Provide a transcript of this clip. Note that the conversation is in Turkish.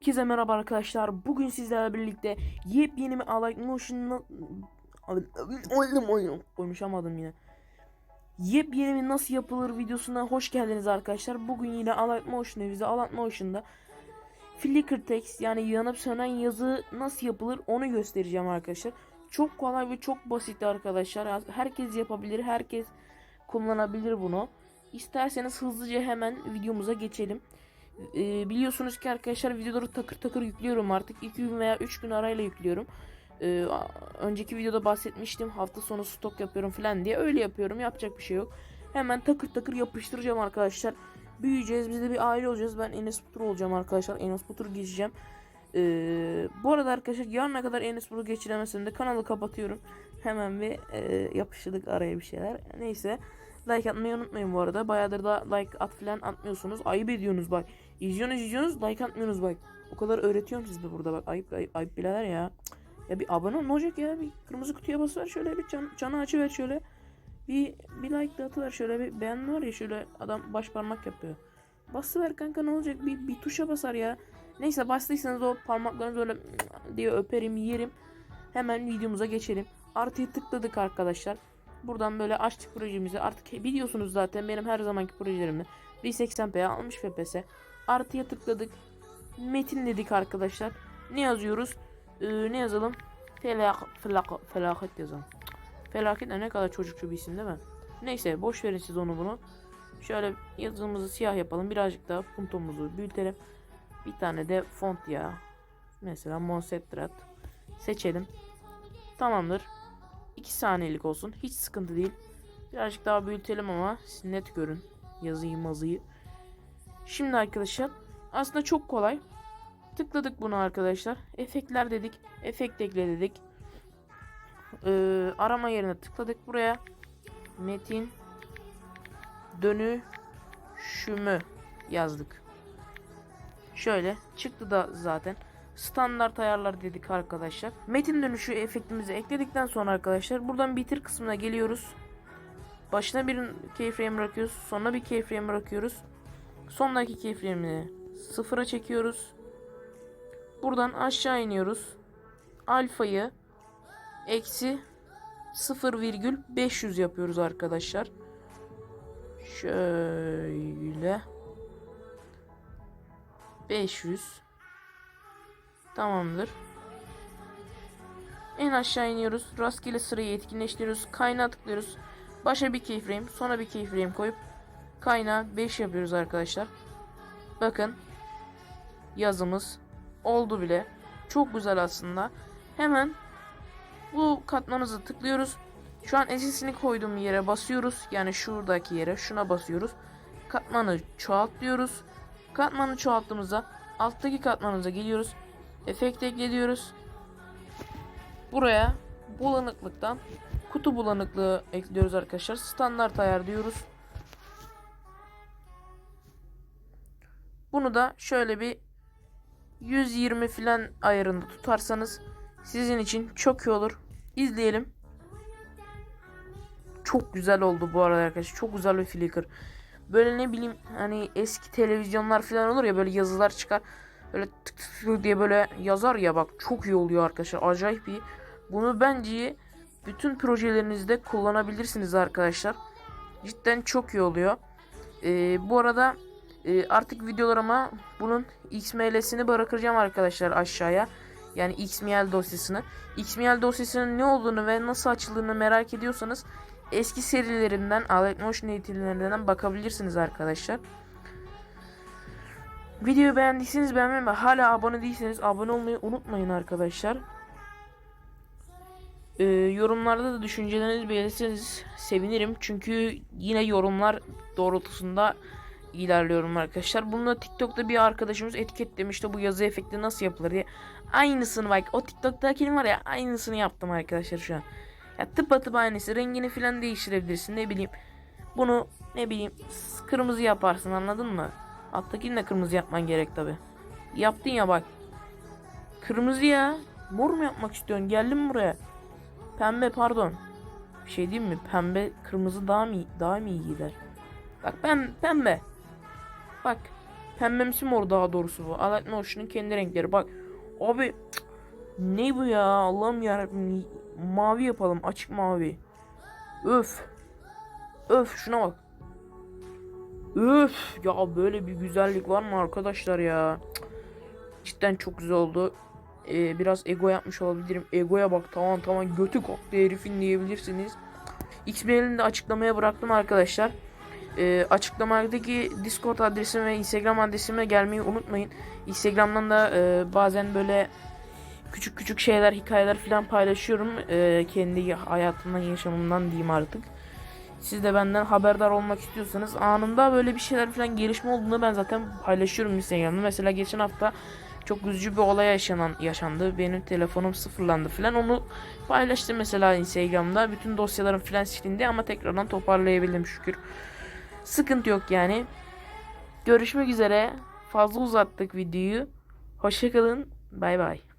Herkese merhaba arkadaşlar. Bugün sizlerle birlikte yepyeni bir Alike Motion'la. Konuşamadım yine. Yepyeni bir nasıl yapılır videosuna hoş geldiniz arkadaşlar. Bugün yine Alike Motion evimizde Alike Motion'da Flickr text yani yanıp sönen yazı nasıl yapılır onu göstereceğim arkadaşlar. Çok kolay ve çok basit arkadaşlar. Herkes yapabilir. Herkes kullanabilir bunu. İsterseniz hızlıca hemen videomuza geçelim. Ee, biliyorsunuz ki arkadaşlar videoları takır takır yüklüyorum artık. 2 gün veya 3 gün arayla yüklüyorum. A- önceki videoda bahsetmiştim. Hafta sonu stok yapıyorum falan diye. Öyle yapıyorum. Yapacak bir şey yok. Hemen takır takır yapıştıracağım arkadaşlar. Büyüyeceğiz. Biz de bir aile olacağız. Ben Enes Batur olacağım arkadaşlar. Enes Batur geçeceğim. Ee, bu arada arkadaşlar yarına kadar Enes Batur geçiremesem de kanalı kapatıyorum. Hemen bir e, yapıştırdık araya bir şeyler. Neyse. Like atmayı unutmayın bu arada. Bayağıdır da like at falan atmıyorsunuz. Ayıp ediyorsunuz bak. İzliyorsunuz izliyorsunuz like atmıyorsunuz bak. O kadar öğretiyorum size burada bak. Ayıp ayıp, ayıp birader ya. Ya bir abone ne olacak ya? Bir kırmızı kutuya basıver şöyle bir can, canı açıver şöyle. Bir, bir like de atıver şöyle bir beğen var ya şöyle adam baş parmak yapıyor. Basıver kanka ne olacak? Bir, bir tuşa basar ya. Neyse bastıysanız o parmaklarınızı öyle diye öperim yerim. Hemen videomuza geçelim. Artıya tıkladık arkadaşlar. Buradan böyle açtık projemizi. Artık biliyorsunuz zaten benim her zamanki projelerimde 1080p 60 fps. Artıya tıkladık. Metin dedik arkadaşlar. Ne yazıyoruz? Ee, ne yazalım? Felak, felak, felaket yazalım. Felaket ne kadar çocukçu bir isim değil mi? Neyse boş verin siz onu bunu. Şöyle yazımızı siyah yapalım. Birazcık daha puntomuzu büyütelim. Bir tane de font ya. Mesela Monserrat. Seçelim. Tamamdır. 2 saniyelik olsun. Hiç sıkıntı değil. Birazcık daha büyütelim ama net görün. Yazıyı mazıyı. Şimdi arkadaşlar aslında çok kolay. Tıkladık bunu arkadaşlar. Efektler dedik. Efekt ekle dedik. Ee, arama yerine tıkladık buraya. Metin dönüşümü yazdık. Şöyle çıktı da zaten. Standart ayarlar dedik arkadaşlar. Metin dönüşü efektimizi ekledikten sonra arkadaşlar buradan bitir kısmına geliyoruz. Başına bir keyframe bırakıyoruz. Sonuna bir keyframe bırakıyoruz. Sondaki keyframe'i sıfıra çekiyoruz. Buradan aşağı iniyoruz. Alfayı eksi 0,500 yapıyoruz arkadaşlar. Şöyle 500 Tamamdır. En aşağı iniyoruz. Rastgele sırayı etkinleştiriyoruz. Kaynağa tıklıyoruz. Başa bir keyframe, sonra bir keyframe koyup kaynağı 5 yapıyoruz arkadaşlar. Bakın yazımız oldu bile. Çok güzel aslında. Hemen bu katmanımızı tıklıyoruz. Şu an SS'ini koyduğum yere basıyoruz. Yani şuradaki yere şuna basıyoruz. Katmanı çoğalt diyoruz. Katmanı çoğalttığımızda alttaki katmanımıza geliyoruz. Efekt ekliyoruz. Buraya bulanıklıktan kutu bulanıklığı ekliyoruz arkadaşlar. Standart ayar diyoruz. Bunu da şöyle bir 120 filan ayarında tutarsanız sizin için çok iyi olur. İzleyelim. Çok güzel oldu bu arada arkadaşlar. Çok güzel bir flicker. Böyle ne bileyim hani eski televizyonlar falan olur ya böyle yazılar çıkar. Böyle tık tık tık diye böyle yazar ya bak çok iyi oluyor arkadaşlar. Acayip iyi. Bunu bence bütün projelerinizde kullanabilirsiniz arkadaşlar. Cidden çok iyi oluyor. Ee, bu arada e, artık videolarıma bunun XML'sini bırakacağım arkadaşlar aşağıya. Yani XML dosyasını. XML dosyasının ne olduğunu ve nasıl açıldığını merak ediyorsanız eski serilerimden, Alec Motion eğitimlerinden bakabilirsiniz arkadaşlar. Videoyu beğendiyseniz beğenmeyi ve hala abone değilseniz abone olmayı unutmayın arkadaşlar. Ee, yorumlarda da düşüncelerinizi belirtirseniz sevinirim. Çünkü yine yorumlar doğrultusunda ilerliyorum arkadaşlar. Bunu TikTok'ta bir arkadaşımız etiketlemişti bu yazı efekti nasıl yapılır diye. Aynısını bak o TikTok'takinin var ya aynısını yaptım arkadaşlar şu an. Ya tıpatıp aynısı rengini falan değiştirebilirsin ne bileyim. Bunu ne bileyim kırmızı yaparsın anladın mı? Alttakini de kırmızı yapman gerek tabi. Yaptın ya bak. Kırmızı ya. Mor mu yapmak istiyorsun? Geldin mi buraya? Pembe pardon. Bir şey diyeyim mi? Pembe kırmızı daha mı daha mı iyi gider? Bak ben pembe. Bak Pembemsi mor daha doğrusu bu. Allight Notion'un kendi renkleri. Bak abi cık, ne bu ya Allah'ım yarabbim mavi yapalım açık mavi. Öf. Öf şuna bak. Öf ya böyle bir güzellik var mı arkadaşlar ya? Cidden çok güzel oldu. Ee, biraz ego yapmış olabilirim. Egoya bak tamam tamam götü koktu herifin diyebilirsiniz. Xmail'ini de açıklamaya bıraktım arkadaşlar. Ee, açıklamadaki Discord adresime ve Instagram adresime gelmeyi unutmayın. Instagram'dan da e, bazen böyle küçük küçük şeyler, hikayeler falan paylaşıyorum. Ee, kendi hayatımdan, yaşamımdan diyeyim artık. Siz de benden haberdar olmak istiyorsanız anında böyle bir şeyler falan gelişme olduğunda ben zaten paylaşıyorum Instagram'da. Mesela geçen hafta çok üzücü bir olay yaşanan yaşandı. Benim telefonum sıfırlandı falan. Onu paylaştım mesela Instagram'da. Bütün dosyalarım falan silindi ama tekrardan toparlayabildim şükür. Sıkıntı yok yani. Görüşmek üzere. Fazla uzattık videoyu. Hoşçakalın. Bay bay.